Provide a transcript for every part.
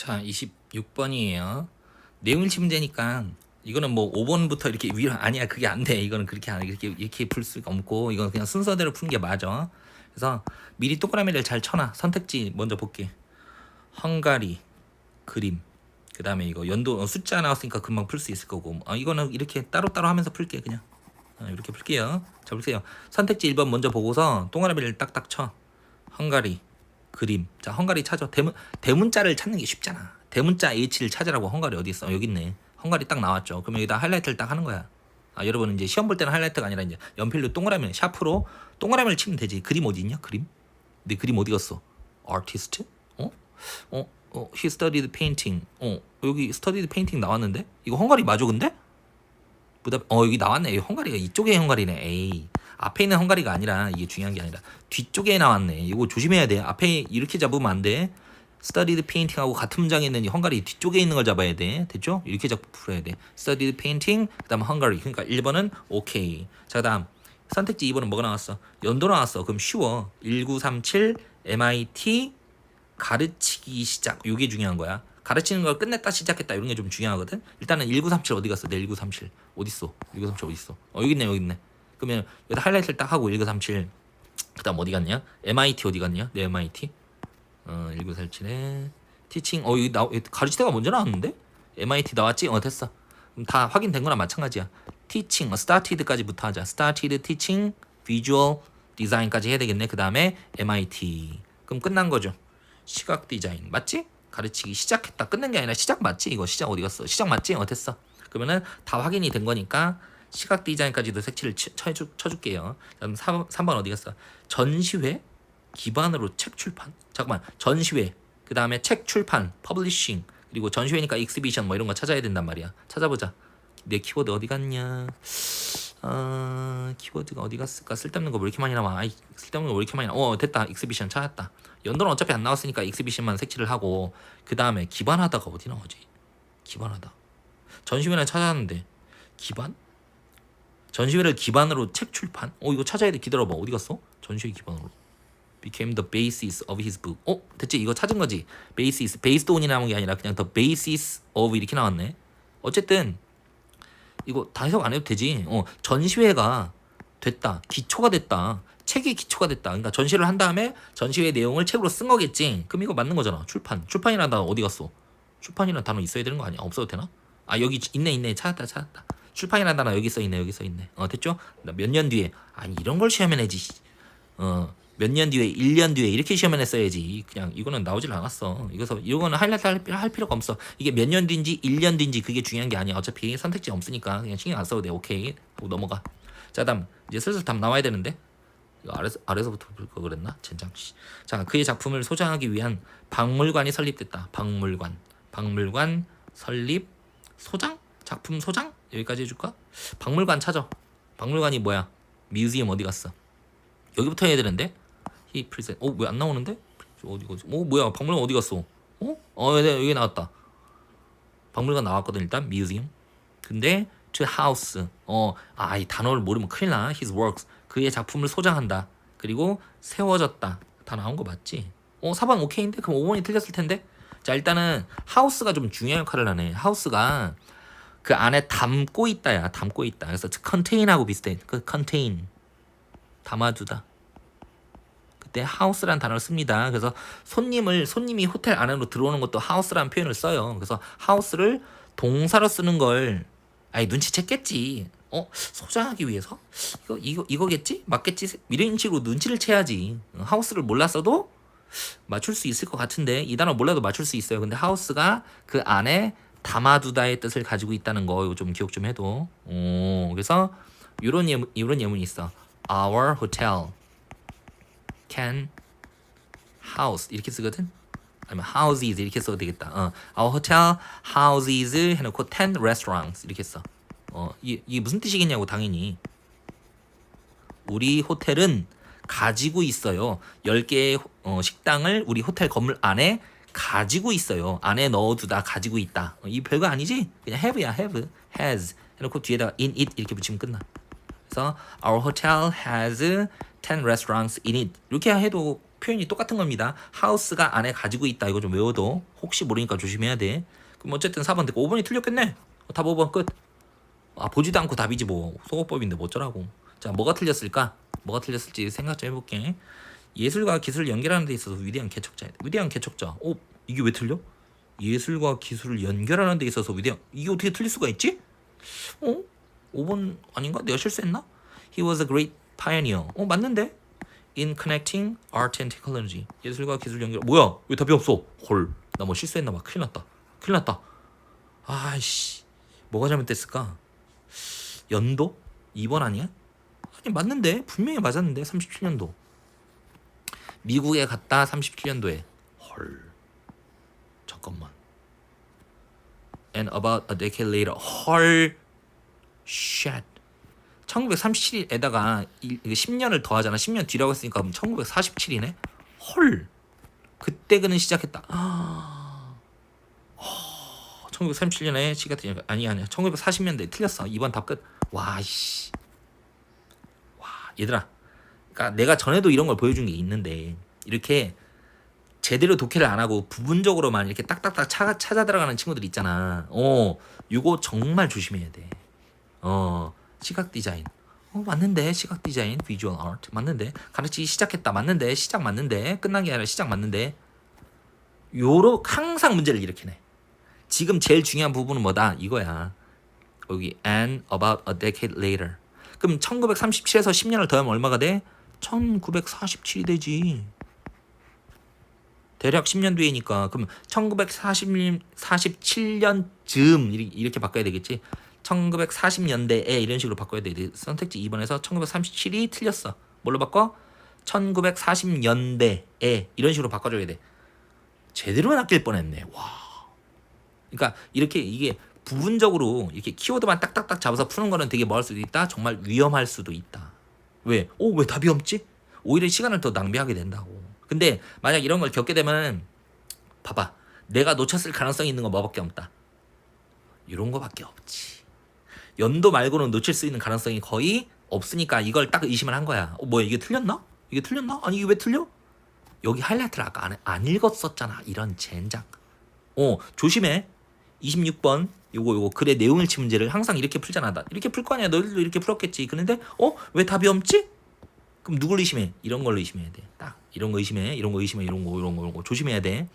자, 26번이에요. 내용일치 문제니까 이거는 뭐 5번부터 이렇게 위로 아니야 그게 안 돼. 이거는 그렇게 안 이렇게 이렇게 풀 수가 없고 이건 그냥 순서대로 푸는 게 맞아. 그래서 미리 동그라미를 잘 쳐놔. 선택지 먼저 볼게. 헝가리 그림. 그다음에 이거 연도 어, 숫자 나왔으니까 금방 풀 수 있을 거고. 아 이거는 이렇게 따로따로 하면서 풀게 그냥. 어, 이렇게 풀게요. 자 보세요. 선택지 1번 먼저 보고서 동그라미를 딱딱 쳐. 헝가리 그림. 자, 헝가리 찾아. 대문 대문자를 찾는 게 쉽잖아. 대문자 H를 찾으라고 헝가리 어디 있어? 여기 있네. 헝가리 딱 나왔죠. 그럼 여기다 하이라이트를 딱 하는 거야. 아, 여러분 이제 시험 볼 때는 하이라이트가 아니라 이제 연필로 동그라미 샤프로 동그라미를 치면 되지. 그림 어디 있냐? 그림? 내 그림 어디 갔어? 아티스트? 어? 어? 어, he studied painting. 어, 여기 studied painting 나왔는데? 이거 헝가리 맞아 근데? 부다 어 여기 나왔네. 여기 헝가리가 이쪽에 헝가리네. 에이. 앞에 있는 헝가리가 아니라 이게 중요한 게 아니라 뒤쪽에 나왔네. 이거 조심해야 돼. 앞에 이렇게 잡으면 안 돼. studied painting하고 같은 문장에 있는 이 헝가리 뒤쪽에 있는 걸 잡아야 돼. 됐죠? 이렇게 잡고 풀어야 돼. studied painting 그다음 헝가리. 그러니까 1번은 오케이. 자, 그다음 선택지 2번은 뭐가 나왔어? 연도 나왔어. 그럼 쉬워. 1937 MIT 가르치기 시작. 요게 중요한 거야. 가르치는 걸 끝냈다 시작했다 이런 게 좀 중요하거든. 일단은 1937 어디 갔어? 내 1937 어디 있어? 1937 어디 있어? 어 여기 있네 여기 있네. 그러면 여기다 하이라이트를 딱 하고 1937 그 다음 어디 갔냐? MIT 어디 갔냐? 내 MIT 어 1937에 티칭 어 여기 나 가르치다가 먼저 나왔는데 MIT 나왔지? 어 됐어. 그럼 다 확인된 거나 마찬가지야. 티칭 어, started까지부터 하자. started teaching visual design까지 해야 되겠네. 그 다음에 MIT 그럼 끝난 거죠. 시각 디자인 맞지? 가르치기 시작했다. 끝낸 게 아니라 시작 맞지? 이거 시작 어디 갔어? 시작 맞지? 어 됐어. 그러면은 다 확인이 된 거니까 시각 디자인까지도 색칠을 치- 쳐주, 쳐줄게요. 그다음 3, 3번 어디 갔어? 전시회 기반으로 책 출판. 잠깐만 전시회 그 다음에 책 출판, 퍼블리싱 그리고 전시회니까 익스비션 뭐 이런 거 찾아야 된단 말이야. 찾아보자. 내 키워드 어디 갔냐? 어, 키워드가 어디 갔을까? 쓸데없는 거 왜 이렇게 많이 나와? 아이, 쓸데없는 거 왜 이렇게 많이 나와? 어, 됐다. 익스비션 찾았다. 연도는 어차피 안 나왔으니까 익스비션만 색칠을 하고 그 다음에 기반하다가 어디 나오지? 기반하다. 전시회는 찾았는데 기반? 전시회를 기반으로 책 출판? 어 이거 찾아야 돼. 기다려봐. 어디 갔어? 전시회 기반으로. became the basis of his book. 어 됐지? 이거 찾은 거지. basis, based on이 나온 게 아니라 그냥 the basis of 이렇게 나왔네. 어쨌든 이거 다 해석 안 해도 되지. 어 전시회가 됐다. 기초가 됐다. 책이 기초가 됐다. 그러니까 전시를 한 다음에 전시회 내용을 책으로 쓴 거겠지. 그럼 이거 맞는 거잖아. 출판. 출판이라는 단어 어디 갔어? 출판이라는 단어 있어야 되는 거 아니야? 없어도 되나? 아 여기 있네 있네 찾았다 찾았다. 출판이라는 단어 여기 써 있네 여기 써 있네. 어 됐죠? 몇 년 뒤에 아니 이런 걸 시험에 내지. 어 몇 년 뒤에 1년 뒤에 이렇게 시험에 냈어야지. 그냥 이거는 나오질 않았어. 이거서 이거는 하이라이트 할, 필요- 할 필요가 없어. 이게 몇 년 뒤인지 1년 뒤인지 그게 중요한 게 아니야. 어차피 선택지 없으니까 그냥 신경 안 써도 돼. 오케이 하고 넘어가. 자 다음 이제 슬슬 답 나와야 되는데. 이거 아래 아래서부터 볼 거 그랬나? 젠장 씨. 자 그의 작품을 소장하기 위한 박물관이 설립됐다. 박물관, 박물관 설립, 소장, 작품 소장 여기까지 해줄까? 박물관 찾아. 박물관이 뭐야? 뮤지엄 어디 갔어? 여기부터 해야 되는데. 히 프리젠. 어, 왜 안 나오는데? 어디 어디? 어, 뭐야? 박물관 어디 갔어? 어? 어, 네, 여기 나왔다. 박물관 나왔거든 일단 뮤지엄. 근데 to house. 어, 아, 이 단어를 모르면 큰일 나. his works. 그의 작품을 소장한다. 그리고 세워졌다. 다 나온 거 맞지? 어, 4번 오케이인데? 그럼 5번이 틀렸을 텐데. 자, 일단은 하우스가 좀 중요한 역할을 하네. 하우스가 그 안에 담고 있다야. 담고 있다. 그래서 contain하고 비슷해. 그 contain. 담아두다. 그때 house란 단어를 씁니다. 그래서 손님을 손님이 호텔 안으로 들어오는 것도 house라는 표현을 써요. 그래서 house를 동사로 쓰는 걸 아니 눈치챘겠지. 어 소장하기 위해서 이거 이거 이거겠지 맞겠지 이런 식으로 눈치를 채야지. 하우스를 몰랐어도 맞출 수 있을 것 같은데 이 단어 몰라도 맞출 수 있어요. 근데 하우스가 그 안에 담아두다의 뜻을 가지고 있다는 거 이거 좀 기억 좀 해도. 오 그래서 이런 예문 이런 예문이 있어. Our hotel can house 이렇게 쓰거든. 아니면 houses 이렇게 써도 되겠다. 어, our hotel houses 해놓고 ten restaurants 이렇게 써. 어, 이게 무슨 뜻이겠냐고 당연히. 우리 호텔은 가지고 있어요. 10개의 어, 식당을 우리 호텔 건물 안에 가지고 있어요. 안에 넣어두다 가지고 있다. 어, 이 별거 아니지? 그냥 have야 have, has 해놓고 뒤에다가 in it 이렇게 붙이면 끝나. 그래서 our hotel has 10 restaurants in it 이렇게 해도 표현이 똑같은 겁니다. 하우스가 안에 가지고 있다. 이거 좀 외워도 혹시 모르니까 조심해야 돼. 그럼 어쨌든 4번 듣고 5번이 틀렸겠네. 어, 답 5번 끝. 아 보지도 않고 답이지 뭐 소거법인데 뭐 어쩌라고. 자 뭐가 틀렸을까? 뭐가 틀렸을지 생각 좀 해볼게. 예술과 기술을 연결하는 데 있어서 위대한 개척자. 위대한 개척자. 어 이게 왜 틀려? 예술과 기술을 연결하는 데 있어서 위대한 이게 어떻게 틀릴 수가 있지? 어? 5번 아닌가? 내가 실수했나? He was a great pioneer. 어 맞는데? In connecting art and technology. 예술과 기술 연결. 뭐야? 왜 답이 없어? 헐. 나 뭐 실수했나 봐. 큰일 났다. 큰일 났다. 아이씨. 뭐가 잘못됐을까? 연도? 2번 아니야? 아니 맞는데 분명히 맞았는데 37년도 미국에 갔다 37년도에. 헐. 잠깐만. And about a decade later. 헐. Shit. 1937에다가 10년을 더하잖아. 10년 뒤라고 했으니까 그럼 1947이네? 헐. 그때 그는 시작했다. 아, 1937년에 시작했 아니 아니야. 1940년대에 틀렸어. 이번 답 끝. 와씨. 와 얘들아 그러니까 내가 전에도 이런 걸 보여준 게 있는데 이렇게 제대로 독해를 안 하고 부분적으로만 이렇게 딱딱딱 찾아, 찾아 들어가는 친구들 있잖아. 어, 이거 정말 조심해야 돼. 어, 시각 디자인. 어, 맞는데 시각 디자인, 비주얼 아트 맞는데 가르치기 시작했다 맞는데 시작 맞는데 끝난 게 아니라 시작 맞는데 요로 항상 문제를 일으키네. 지금 제일 중요한 부분은 뭐다? 이거야. 여기 and about a decade later. 그럼 1937에서 10년을 더하면 얼마가 돼? 1947이 되지. 대략 10년 뒤에니까 그럼 1947년쯤 이렇게 바꿔야 되겠지. 1940년대에 이런 식으로 바꿔야 돼. 선택지 2번에서 1937이 틀렸어. 뭘로 바꿔? 1940년대에 이런 식으로 바꿔줘야 돼. 제대로 낚일 뻔했네. 와. 그러니까 이렇게 이게 부분적으로 이렇게 키워드만 딱딱딱 잡아서 푸는 거는 되게 뭐할 수도 있다. 정말 위험할 수도 있다. 왜? 오, 왜 답이 없지? 오히려 시간을 더 낭비하게 된다고. 근데 만약 이런 걸 겪게 되면 봐봐. 내가 놓쳤을 가능성이 있는 건 뭐밖에 없다. 이런 거밖에 없지. 연도 말고는 놓칠 수 있는 가능성이 거의 없으니까 이걸 딱 의심을 한 거야. 어, 뭐야 이게 틀렸나? 이게 틀렸나? 아니 이게 왜 틀려? 여기 하이라이트를 아까 안, 안 읽었었잖아. 이런 젠장. 어 조심해. 26번 요거 요거 글의 내용일치 문제를 항상 이렇게 풀잖아. 나 이렇게 풀 거 아니야. 너희들도 이렇게 풀었겠지. 그런데 어 왜 답이 없지? 그럼 누굴 의심해? 이런 걸로 의심해야 돼. 딱 이런 거 의심해. 이런 거 의심해. 이런 거 이런 거 이런 거 조심해야 돼.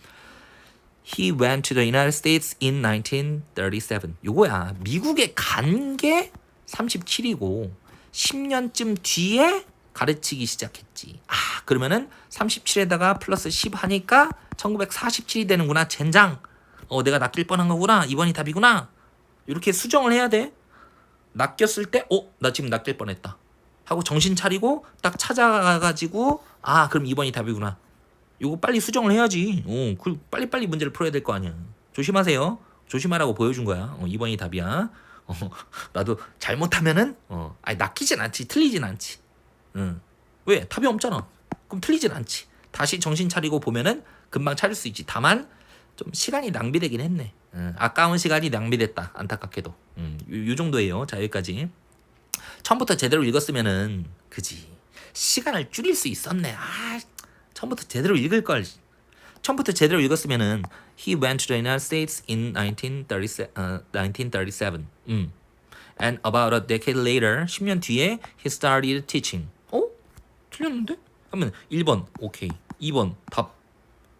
He went to the United States in 1937. 요거야. 미국에 간 게 37이고 10년쯤 뒤에 가르치기 시작했지. 아, 그러면은 37에다가 플러스 10 하니까 1947이 되는구나. 젠장. 어, 내가 낚일 뻔한 거구나. 2번이 답이구나. 이렇게 수정을 해야 돼. 낚였을 때, 어, 나 지금 낚일 뻔했다. 하고 정신 차리고 딱 찾아가가지고 아, 그럼 2번이 답이구나. 요거 빨리 수정을 해야지. 어, 그 빨리빨리 문제를 풀어야 될 거 아니야. 조심하세요. 조심하라고 보여준 거야. 어, 2번이 답이야. 어, 나도 잘못하면은 어, 아니 낚이진 않지. 틀리진 않지. 응. 왜? 답이 없잖아. 그럼 틀리진 않지. 다시 정신 차리고 보면은 금방 찾을 수 있지. 다만 좀 시간이 낭비되긴 했네. 응. 아까운 시간이 낭비됐다. 안타깝게도. 음, 요, 요 정도예요. 자 여기까지. 처음부터 제대로 읽었으면은 그지. 시간을 줄일 수 있었네. 아, 처음부터 제대로 읽을 걸. 처음부터 제대로 읽었으면은 he went to the United States in 1937. 어, 1937. 음. And about a decade later, 10년 뒤에 he started teaching. 어? 틀렸는데? 그러면 1번 오케이. 2번 답.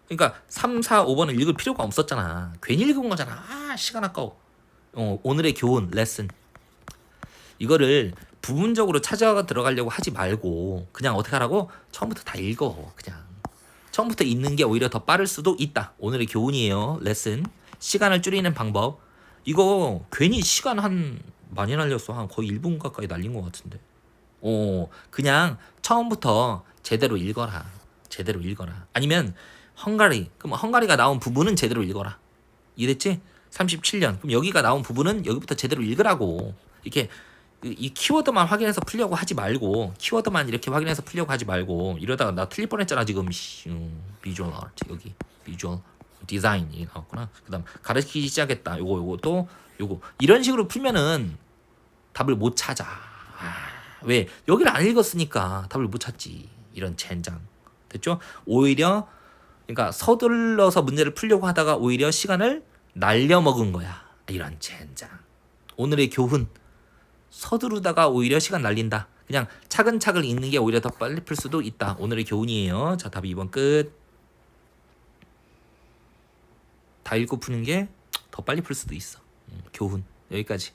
그러니까 3, 4, 5번을 읽을 필요가 없었잖아. 괜히 읽은 거잖아. 아, 시간 아까워. 어, 오늘의 교훈 레슨. 이거를 부분적으로 찾아 들어가려고 하지 말고 그냥 어떻게 하라고? 처음부터 다 읽어. 그냥. 처음부터 읽는 게 오히려 더 빠를 수도 있다. 오늘의 교훈이에요. 레슨. 시간을 줄이는 방법. 이거 괜히 시간 한 많이 날렸어. 한 거의 1분 가까이 날린 것 같은데. 어, 그냥 처음부터 제대로 읽어라. 제대로 읽어라. 아니면 헝가리. 그럼 헝가리가 나온 부분은 제대로 읽어라. 이해됐지? 37년. 그럼 여기가 나온 부분은 여기부터 제대로 읽으라고. 이렇게 이- 이 키워드만 확인해서 풀려고 하지 말고 키워드만 이렇게 확인해서 풀려고 하지 말고 이러다가 나 틀릴 뻔했잖아 지금 비주얼 아트 여기 비주얼 디자인이 나왔구나 그다음 가르치기 시작했다 요거 요거 또 요거 이런 식으로 풀면은 답을 못 찾아 아, 왜 여기를 안 읽었으니까 답을 못 찾지 이런 젠장 됐죠? 오히려 그러니까 서둘러서 문제를 풀려고 하다가 오히려 시간을 날려 먹은 거야. 이런 젠장. 오늘의 교훈. 서두르다가 오히려 시간 날린다. 그냥 차근차근 읽는 게 오히려 더 빨리 풀 수도 있다. 오늘의 교훈이에요. 자, 답이 2번 끝. 다 읽고 푸는 게 더 빨리 풀 수도 있어. 음, 교훈. 여기까지.